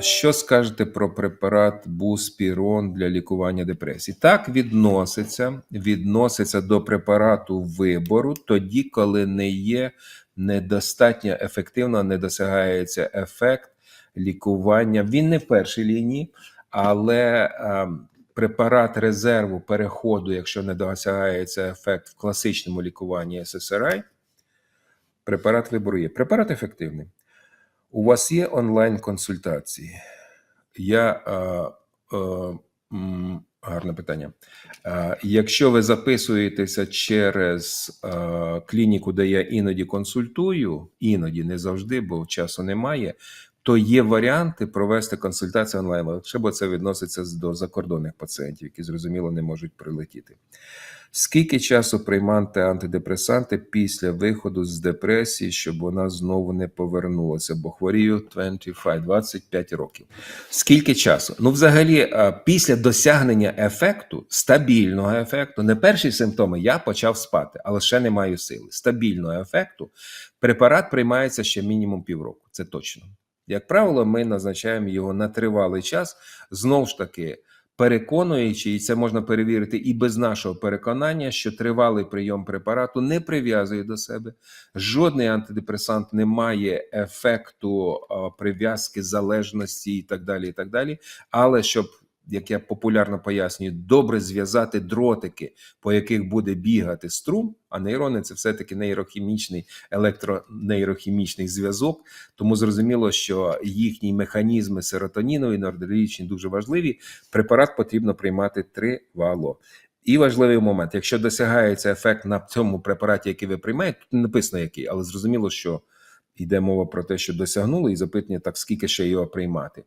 Що скажете про препарат Буспірон для лікування депресії? Так відноситься, відноситься до препарату вибору тоді, коли не є недостатньо ефективно, не досягається ефект лікування. Він не в першій лінії, але е, препарат резерву переходу, якщо не досягається ефект в класичному лікуванні ССРІ, препарат вибору є. Препарат ефективний. У вас є онлайн-консультації? Я е, е, гарне питання. Е, якщо ви записуєтеся через е, клініку, де я іноді консультую, іноді не завжди, бо часу немає, то є варіанти провести консультацію онлайн. Якщо бо це відноситься до закордонних пацієнтів, які зрозуміло не можуть прилетіти. Скільки часу приймати антидепресанти після виходу з депресії, щоб вона знову не повернулася? Бо хворію 25, 25 років. Скільки часу? Ну, взагалі, е, після досягнення ефекту, стабільного ефекту, не перші симптоми, я почав спати, але ще не маю сили. Стабільного ефекту, препарат приймається ще мінімум півроку. Це точно. Як правило, ми назначаємо його на тривалий час. Знову ж таки, переконуючи, і це можна перевірити і без нашого переконання, що тривалий прийом препарату не прив'язує до себе. Жодний антидепресант не має ефекту прив'язки, залежності і так далі. і так далі. Але щоб, як я популярно пояснюю, добре зв'язати дротики, по яких буде бігати струм, а нейрони це все-таки нейрохімічний, електронейрохімічний зв'язок. Тому зрозуміло, що їхні механізми серотонінові, нордерічні дуже важливі. Препарат потрібно приймати тривало. І важливий момент: якщо досягається ефект на цьому препараті, який ви приймаєте, тут не написано який, але зрозуміло, що йде мова про те, що досягнули, і запитання так, скільки ще його приймати.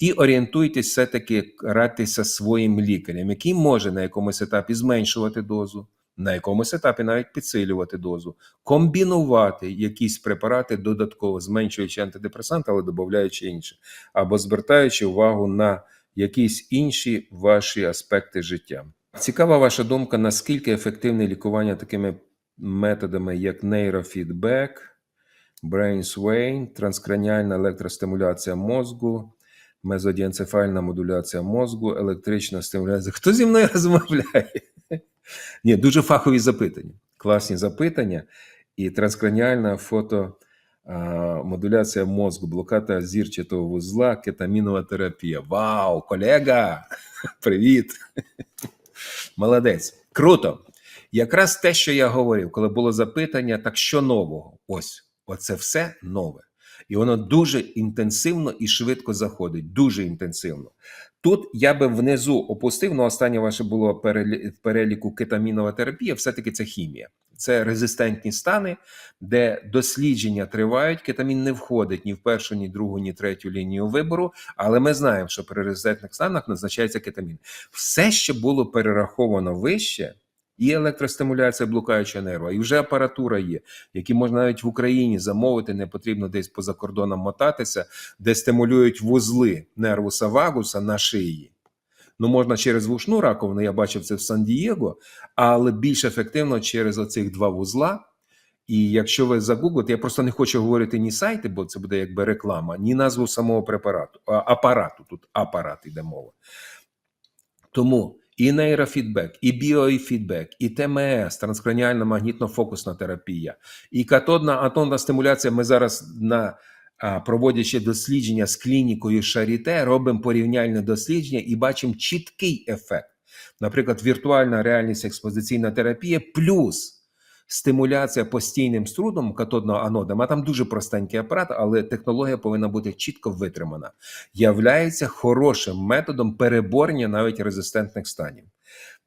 І орієнтуйтесь, все-таки радьтеся своїм лікарем, який може на якомусь етапі зменшувати дозу, на якомусь етапі навіть підсилювати дозу, комбінувати якісь препарати додатково, зменшуючи антидепресанти, але додаючи інше, або звертаючи увагу на якісь інші ваші аспекти життя. Цікава ваша думка, наскільки ефективне лікування такими методами, як нейрофідбек, брейнсвейн, транскраніальна електростимуляція мозку, мезодіенцефальна модуляція мозку, електрична стимуляція. Хто зі мною розмовляє? Ні, дуже фахові запитання, класні запитання. І транскраніальна фото модуляція мозку, блокада зірчатого вузла, кетамінова терапія. Вау, колега! Привіт! Молодець. Круто. Якраз те, що я говорив, коли було запитання, так що нового? Ось, оце все нове. І воно дуже інтенсивно і швидко заходить. Дуже інтенсивно. Тут я би внизу опустив, ну останнє ваше було переліку кетамінова терапія, все-таки це хімія. Це резистентні стани, де дослідження тривають. Кетамін не входить ні в першу, ні в другу, ні в третю лінію вибору. Але ми знаємо, що при резистентних станах назначається кетамін. Все, що було перераховано вище, і електростимуляція блукаючого нерва, і вже апаратура є, які можна навіть в Україні замовити, не потрібно десь поза кордоном мотатися, де стимулюють вузли нервуса вагуса на шиї. Ну, можна через вушну раковину, я бачив це в Сан-Дієго, але більш ефективно через оцих два вузла. І якщо ви загуглите, я просто не хочу говорити ні сайти, бо це буде якби реклама, ні назву самого препарату, апарату. Тут апарат іде мова. Тому і нейрофідбек, і біофідбек, і ТМС, транскраніальна магнітно-фокусна терапія, і катодна атонна стимуляція. Ми зараз на проводячи дослідження з клінікою Шаріте, робимо порівняльне дослідження і бачимо чіткий ефект. Наприклад, віртуальна реальність експозиційна терапія плюс стимуляція постійним струдом катодного анодом, а там дуже простенький апарат, але технологія повинна бути чітко витримана. Являється хорошим методом переборення навіть резистентних станів.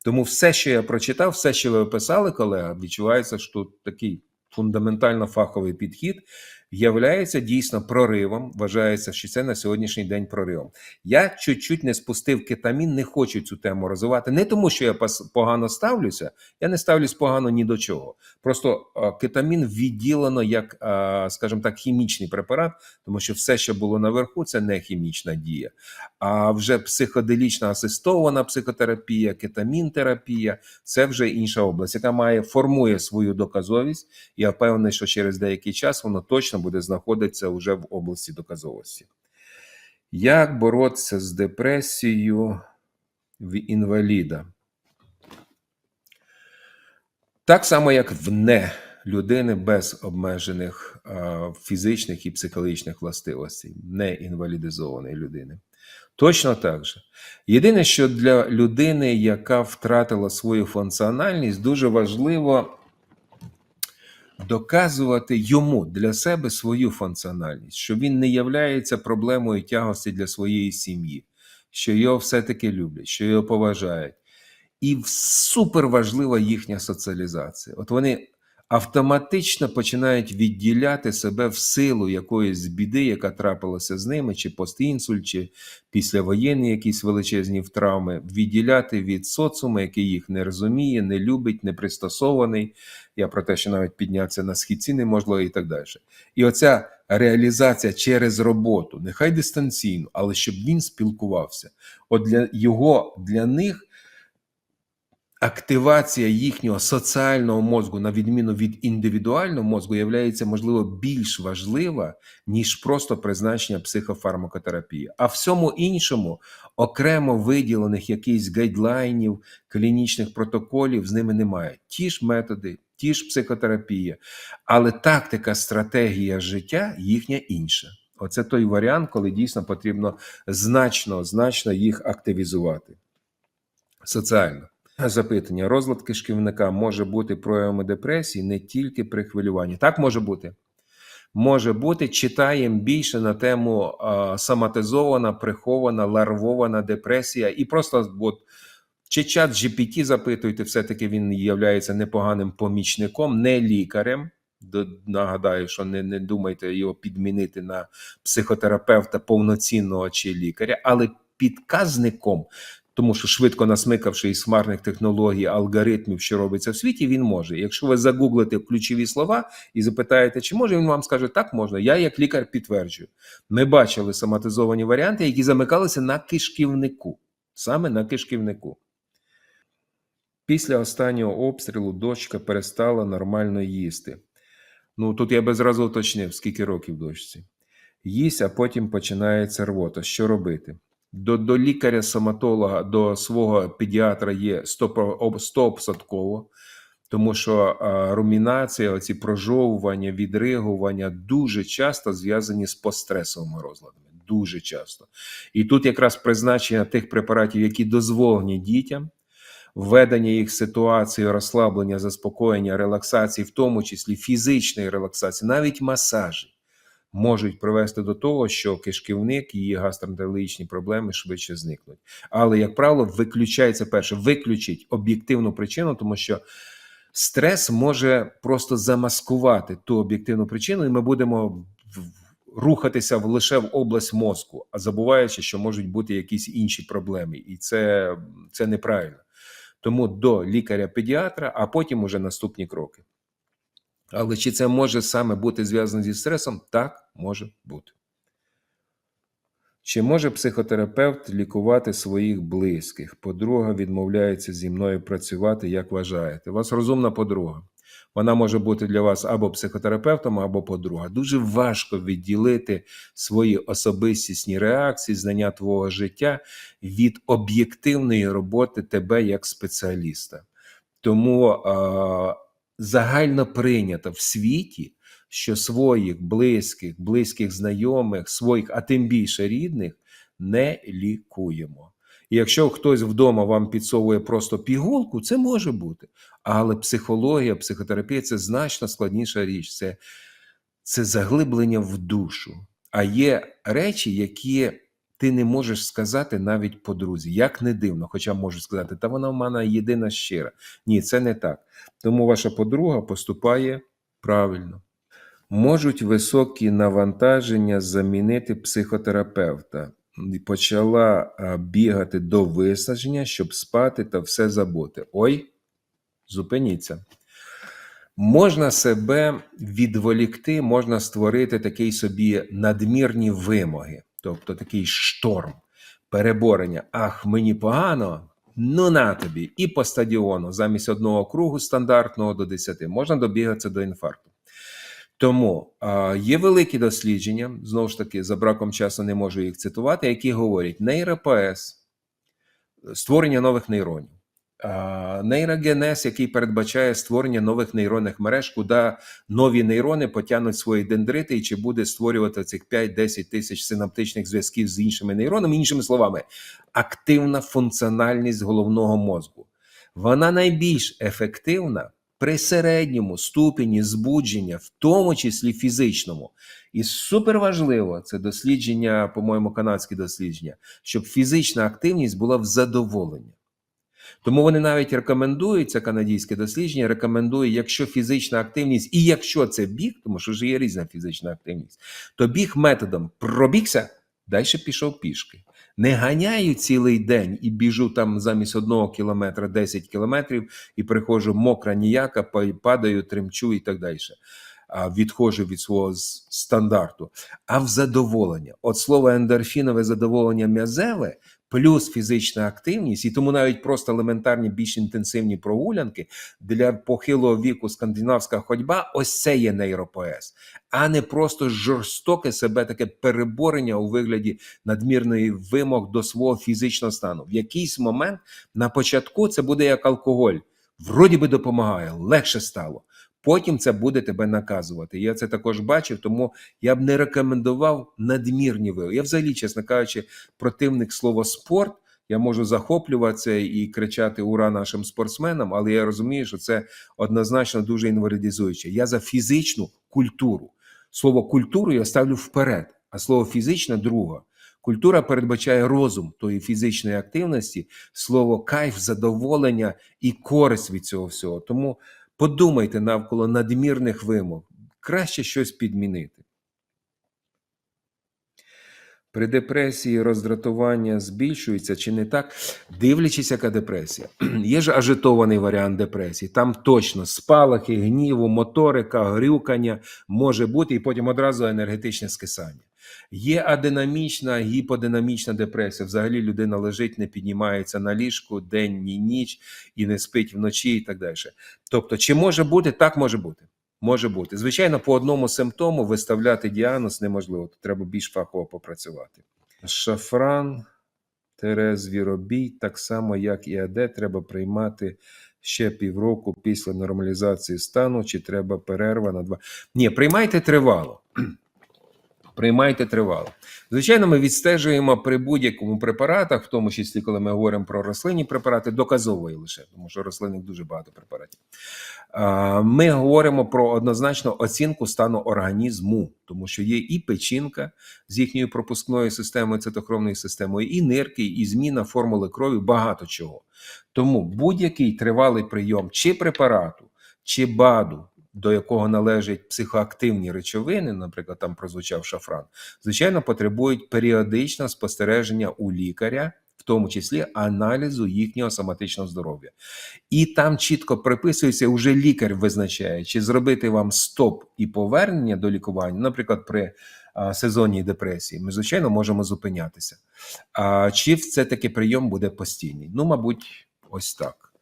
Тому все, що я прочитав, все, що ви описали, колега, відчувається, що тут такий фундаментально фаховий підхід являється дійсно проривом. Вважається, що це на сьогоднішній день проривом. Я чуть-чуть не спустив кетамін, не хочу цю тему розвивати. Не тому, що я погано ставлюся, я не ставлюсь погано ні до чого. Просто а, кетамін відділено як, скажімо так, хімічний препарат, тому що все, що було наверху, це не хімічна дія. А вже психоделічна асистована психотерапія, кетамін-терапія це вже інша область, яка має формує свою доказовість. Я впевнений, що через деякий час воно точно буде знаходитися вже в області доказовості. Як боротися з депресією в інваліда? Так само, як в не людини без обмежених фізичних і психологічних властивостей, не інвалідизованої людини. Точно так же. Єдине, що для людини, яка втратила свою функціональність, дуже важливо доказувати йому для себе свою функціональність, що він не являється проблемою тягості для своєї сім'ї, що його все-таки люблять, що його поважають. І супер важлива їхня соціалізація. От вони автоматично починають відділяти себе в силу якоїсь біди, яка трапилася з ними, чи постінсуль, чи післявоєнні якісь величезні травми, відділяти від соціуму, який їх не розуміє, не любить, не пристосований. Я про те, що навіть піднятися на східці неможливо і так далі. І оця реалізація через роботу, нехай дистанційно, але щоб він спілкувався. От для його для них активація їхнього соціального мозку, на відміну від індивідуального мозку, є, можливо, більш важлива, ніж просто призначення психофармакотерапії. А всьому іншому, окремо виділених якихось гайдлайнів, клінічних протоколів з ними немає. Ті ж методи, ті ж психотерапія, але тактика, стратегія життя їхня інша. Оце той варіант, коли дійсно потрібно значно, значно їх активізувати соціально. Запитання: розлад кишківника може бути проявами депресії не тільки при хвилюванні. Так може бути. Може бути, читаємо більше на тему а, соматизована, прихована, ларвована депресія, і просто от, чи чат GPT запитуйте, все-таки він є непоганим помічником, не лікарем. Нагадаю, що не не думайте його підмінити на психотерапевта повноцінного чи лікаря, але підказником тому що швидко насмикавши із хмарних технологій, алгоритмів, що робиться в світі, він може. Якщо ви загуглите ключові слова і запитаєте, чи може він вам скаже, так можна. Я, як лікар, підтверджую. Ми бачили соматизовані варіанти, які замикалися на кишківнику, саме на кишківнику. Після останнього обстрілу дочка перестала нормально їсти. Ну тут я би зразу уточнив, скільки років дочці. Їсть, а потім починається рвота. Що робити? До до лікаря-соматолога, до свого педіатра є 100%, тому що а, румінація, оці прожовування, відригування дуже часто зв'язані з постресовими розладами. Дуже часто. І тут якраз призначення тих препаратів, які дозволені дітям, введення їх в ситуацію розслаблення, заспокоєння, релаксації, в тому числі фізичної релаксації, навіть масажі можуть привести до того, що кишківник і її гастроентерологічні проблеми швидше зникнуть. Але, як правило, виключається перше, виключить об'єктивну причину, тому що стрес може просто замаскувати ту об'єктивну причину, і ми будемо рухатися лише в область мозку, а забуваючи, що можуть бути якісь інші проблеми, і це, це неправильно. Тому до лікаря-педіатра, а потім уже наступні кроки. Але чи це може саме бути зв'язано зі стресом? Так, може бути. Чи може психотерапевт лікувати своїх близьких? Подруга відмовляється зі мною працювати, як вважаєте. У вас розумна подруга. Вона може бути для вас або психотерапевтом, або подруга. Дуже важко відділити свої особистісні реакції, знання твого життя від об'єктивної роботи тебе як спеціаліста. Тому загально прийнято в світі, що своїх близьких, близьких знайомих, своїх, а тим більше рідних, не лікуємо. І якщо хтось вдома вам підсовує просто пігулку, це може бути. Але психологія, психотерапія це значно складніша річ, це, це заглиблення в душу. А є речі, які ти не можеш сказати навіть подрузі. Як не дивно, хоча можу сказати, та вона в мене єдина щира. Ні, це не так. Тому ваша подруга поступає правильно. Можуть високі навантаження замінити психотерапевта. Почала бігати до виснаження, щоб спати та все забути. Ой, зупиніться. Можна себе відволікти, можна створити такий собі надмірні вимоги тобто такий шторм, переборення. Ах, мені погано. Ну на тобі. І по стадіону замість одного кругу стандартного до 10 можна добігатися до інфаркту. Тому а, є великі дослідження, знову ж таки, за браком часу не можу їх цитувати, які говорять нейропоез, створення нових нейронів. Нейрогенез, який передбачає створення нових нейронних мереж, куди нові нейрони потягнуть свої дендрити, і чи буде створювати цих 5-10 тисяч синаптичних зв'язків з іншими нейронами. Іншими словами, активна функціональність головного мозку. Вона найбільш ефективна при середньому ступені збудження, в тому числі фізичному. І суперважливо це дослідження, по-моєму, канадське дослідження, щоб фізична активність була в задоволенні. Тому вони навіть рекомендують це канадське дослідження, рекомендує, якщо фізична активність, і якщо це біг, тому що ж є різна фізична активність, то біг методом пробігся, далі пішов пішки. Не ганяю цілий день і біжу там замість одного кілометра 10 кілометрів і приходжу мокра ніяка, падаю, тремчу і так далі. Відходжу від свого стандарту, а в задоволення. От слово ендорфінове задоволення м'язеве плюс фізична активність, і тому навіть просто елементарні більш інтенсивні прогулянки для похилого віку скандинавська ходьба ось це є нейропоез, а не просто жорстоке себе таке переборення у вигляді надмірної вимог до свого фізичного стану. В якийсь момент на початку це буде як алкоголь. Вроді би допомагає, легше стало. Потім це буде тебе наказувати. Я це також бачив, тому я б не рекомендував надмірні виливи. Я взагалі, чесно кажучи, противник слова спорт. Я можу захоплюватися і кричати ура нашим спортсменам, але я розумію, що це однозначно дуже інвалідизуюче. Я за фізичну культуру. Слово культуру я ставлю вперед, а слово фізична друга. Культура передбачає розум тої фізичної активності, слово кайф, задоволення і користь від цього всього. Тому подумайте навколо надмірних вимог. Краще щось підмінити. При депресії роздратування збільшується чи не так, дивлячись, яка депресія. Є ж ажитований варіант депресії. Там точно спалахи, гніву, моторика, грюкання може бути, і потім одразу енергетичне скисання. Є адинамічна, гіподинамічна депресія. Взагалі людина лежить, не піднімається на ліжку день, ні ніч і не спить вночі, і так далі. Тобто, чи може бути? Так може бути. Може бути. Звичайно, по одному симптому виставляти діагноз неможливо. Тут треба більш фахово попрацювати. Шафран, звіробій, так само, як і АД, треба приймати ще півроку після нормалізації стану, чи треба перерва на два. Ні, приймайте тривало. Приймайте тривало. Звичайно, ми відстежуємо при будь-якому препаратах, в тому числі, коли ми говоримо про рослинні препарати, доказової лише, тому що рослинних дуже багато препаратів. Ми говоримо про однозначно оцінку стану організму, тому що є і печінка з їхньою пропускною системою, цитохромною системою, і нирки, і зміна формули крові, багато чого. Тому будь-який тривалий прийом чи препарату, чи БАДу, до якого належать психоактивні речовини, наприклад, там прозвучав шафран, звичайно, потребують періодичного спостереження у лікаря, в тому числі аналізу їхнього соматичного здоров'я. І там чітко приписується, уже лікар визначає, чи зробити вам стоп і повернення до лікування, наприклад, при а, сезонній депресії. Ми, звичайно, можемо зупинятися. А чи це таки прийом буде постійний? Ну, мабуть, ось так.